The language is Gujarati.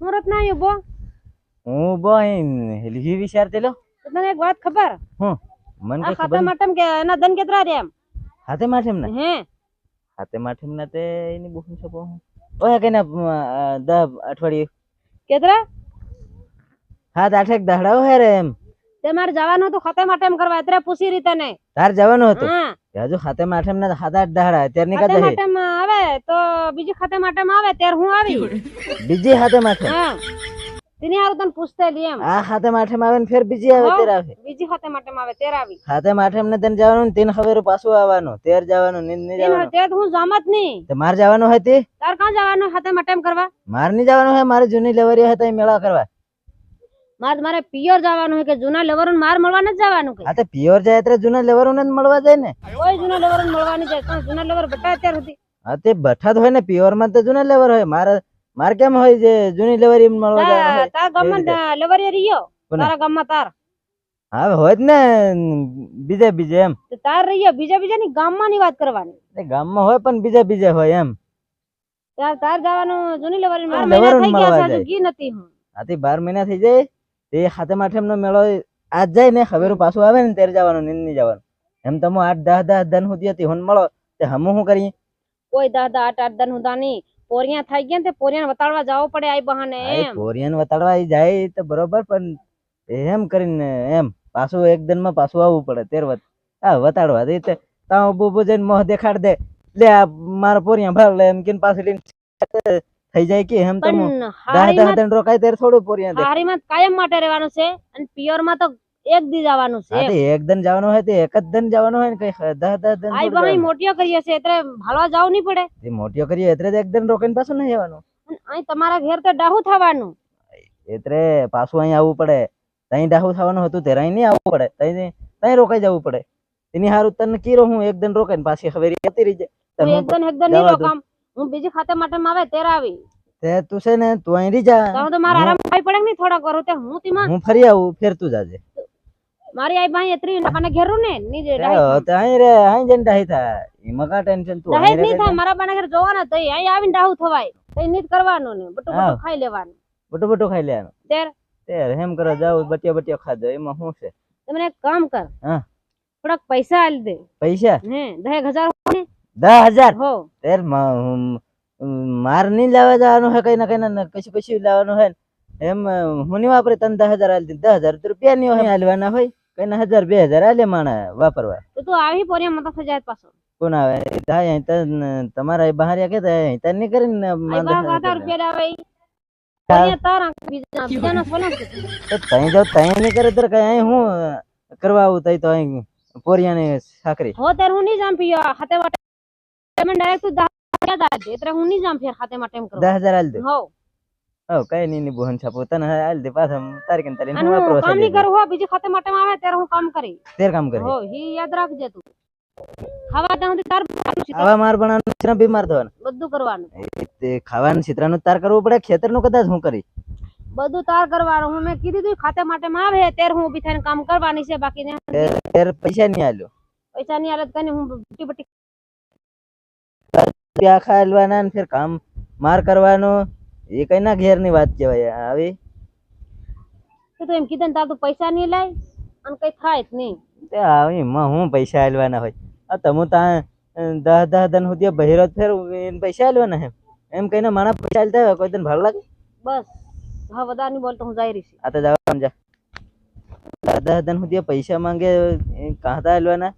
હું રત્ના અહીં બો. હું બો હેલી વિચારતેલો તો તને એક વાત ખબર? હું? મન કે ખબર માટમ કે એના દન કેતરા રે એમ? હાથે માઠેમ ને? હે. હાથે માઠેમ ના તે એની બુકિંગ છપો હું ઓય ના દ અઠવાડિયે. કેતરા? હાથ આઠેક દાડા હે રે એમ. તે મારે જવાનું હતું ખાતે માટમ કરવા. એટલે પૂછી રીતે ને તાર જવાનું હતું? હા. હજુ ખાતે માઠે એમ ના હાથ આઠ દાડા. અત્યારે ની માટમ આવે તો બીજી ખાતે માટમ આવે ત્યારે હું આવી. બીજી ખાતે માઠે હા. તેની હારું તને પૂછતે લી એમ. આ હાથે માઠે માં આવે ને ફેર બીજી આવે હા. આવે. બીજી ખાતે માટમ આવે ત્યારે આવી. હાથે માઠે એમને તને જવાનું ને તીન ખબર પાછું આવવાનું તેર જવાનું નીંદ નહીં જવાનું. તે હું નહીં. તે માર જવાનું હોય તે? તાર કાં જવાનું ખાતે માટમ કરવા? માર નહીં જવાનું હોય મારે જૂની લેવરી હતા એ મેળા કરવા. મારે મારે પિયર જવાનું હોય કે જૂના લેવર માર મળવા ન જવાનું કે. આ તે પ્યોર જાય ત્યારે જૂના લેવરો ને મળવા જાય ને. કોઈ જૂના લેવર મળવાની જાય પણ જૂના લેવર બટા અત્યાર સુધી. હા તે બઠા હોય ને પ્યોરમાં તો જૂના લેવર હોય. મારે માર કેમ હોય જે જૂની લેવર એમ મળવા જાય તા- ગમન લેવર રહ્યો? તારા ગામમાં તાર. હા હોય ને બીજે બીજે એમ. તાર રહ્યો. બીજા બીજા ની ગામમાં ની વાત કરવાની. ગામમાં હોય પણ બીજે બીજે હોય એમ. તાર તાર જવાનું જૂની લેવર માર મહિના થઈ ગયા છે હજુ નથી હું. આથી બાર મહિના થઈ જાય. તે હાથે માઠે નો મેળો આજ જાય ને હવે પાછું આવે ને ત્યારે જવાનું નીંદની જવાનું. એમ તમે આઠ દહ દહ દન સુધી હતી. હોન મળો. તે હમું શું કરીએ? કોઈ દાદા આઠ આઠ દન હુદાની. પોરિયા થઈ ગયા ને તે પોરિયા વતાડવા જવું પડે બહાને આ એ એમ. કોરિયન વતાડવા જાય તો બરોબર પણ એમ કરીને એમ પાછું એક દનમાં પાછું આવવું પડે તેર વત હા વતાડવા દે તે તાવ બુબુ જઈને મોહ દેખાડ દે. લે આ મારા પોરિયા ભાવ લે એમ કેન પાછું લઈને થઈ જાય કે એમ તો દહ દહ દન રોકાય તેર થોડું પોરિયા હારીમાં કાયમ માટે રહેવાનું છે અને પિયરમાં તો એક દી જવાનું છે હા. એક દિન જવાનું હોય તે એક જ દિન જવાનું હોય ને કઈ 10 10 દિન આઈ ભાઈ મોટિયો કરીએ છે એટલે ભાળવા જવું નહીં પડે. તે મોટિયો કરીએ એટલે એક દિન રોકીને પાછું નહીં જવાનું અહીં તમારા ઘેર તો ડાહુ થવાનું. એટલે પાછું અહીં આવવું પડે. ત્યાં ડાહુ થવાનું હતું અહીં નહીં આવવું પડે. ત્યાં તઈ રોકાઈ જવું પડે. એની હારું તને કીરો હું એક દિન રોકાઈને પાછી હવે રહેતી રહી જાય એક દિન એક દિન નહીં રોકામ. હું બીજી ખાતે માટે આવે તેરા આવી. તે તું છે ને તું અહીં રહી જા. તો મારા આરામ થાય પડે ને થોડા કરો તે હું તીમાં હું ફરી આવું ફેર તું જાજે. મારી આઈ ભાઈ એતરી મને ઘેરું ને ની. તે અહીં રે અહીં જન ડાહી થા એમાં કા ટેન્શન તું? ડાહી જ નહીં મારા બાના ઘેર જોવાના તો અહીં આવીને ડાહુ થવાય. તો નીત કરવાનું ને બટુ બટુ ખાઈ લેવાનું. બટુ બટુ ખાઈ લેવાનું. તેર. તેર હેમ કરો જાવ બટિયા બટિયા ખાજો એમાં શું છે? તમે એક કામ કર. હા. થોડાક પૈસા આલી દે. પૈસા? હે દહેક હજાર દસ હજાર? હો. તેર માર નહીં લાવવા જવાનું હે કઈ ના કઈ ના કશું કશું લાવવાનું હે એમ હું નહીં વાપરે તને દસ હજાર આલી દે. દસ હજાર રૂપિયા નહીં હોય હાલવાના હોય. કઈ ના હજાર બે હજાર આલે માણે વાપરવા. તો તું આવી પોરિયા મતા થઈ જાય પાછો. કોણ આવે? થાય અહીં તન તમારા બહારિયા કે અહીં તને કરીને માંદા થાય ગાતા એટલે. રૂપિયા આવે. પોરિયા તારા બીજા બીજાના છે. તો તઈ જાવ તઈ નહીં કરે ત્યારે કઈ અહીં હું કરવા આવું તઈ તો અહીં પોરિયાની સાકરી હો ત્યારે હું નહીં જામ પીયો હાથે માટે તમે ડાયરેક્ટ તું દા યાદ એટલે હું નહીં જામ ફેર હાથે માટે એમ કરું દસ હજાર આલી દે. હો હો કઈ નહીં ની બોહન છાપો. તને આલી દે પાછા તારીખ ને તારીખ અને હું હું વાપરવા કામ નહીં ચાલી કરું હો બીજી ખાતે માટે આવે ત્યારે હું કામ કરી. તેર કામ કરી? હો ઈ યાદ રાખજે તું. ખાવા ત્યાં સુધી તાર કરવાનું છે, આવા માર બનાવવાનું છે ને બીમાર થવાનું બધું કરવાનું. તે ખાવાનું છિત્રાનું તાર કરવું પડે ખેતરનું કદાચ હું કરી? બધું તાર કરવાનું. હું મેં કીધું તું ખાતે માટે માં આવે ત્યારે હું ઊભી થઈને કામ કરવાની છે બાકી ને ત્યારે પૈસા નહીં આલ્યો. પૈસા ની હાલત કરીને હું બટી બટી ત્યાં ખાલવાના ને ફેર કામ માર કરવાનો. એ કઈ ના ઘેરની વાત કહેવાય આવી તો તું એમ કીધું તાર તું પૈસા નહીં લાય અને કઈ થાય જ નહીં. તે આવી માં હું પૈસા આલવાના હોય? આ તમે તા દહ દહ દન સુધી બહેરો ફેર પૈસા આલવાના એમ? એમ કહીને માણા પૈસા આલતા હોય કોઈ તને ભાડ લાગે? બસ હા વધારે નહીં બોલતો હું જઈ રહી છું. આ તો જવાનું સમજા. દહ દન સુધી પૈસા માંગે કાંતા આલવાના?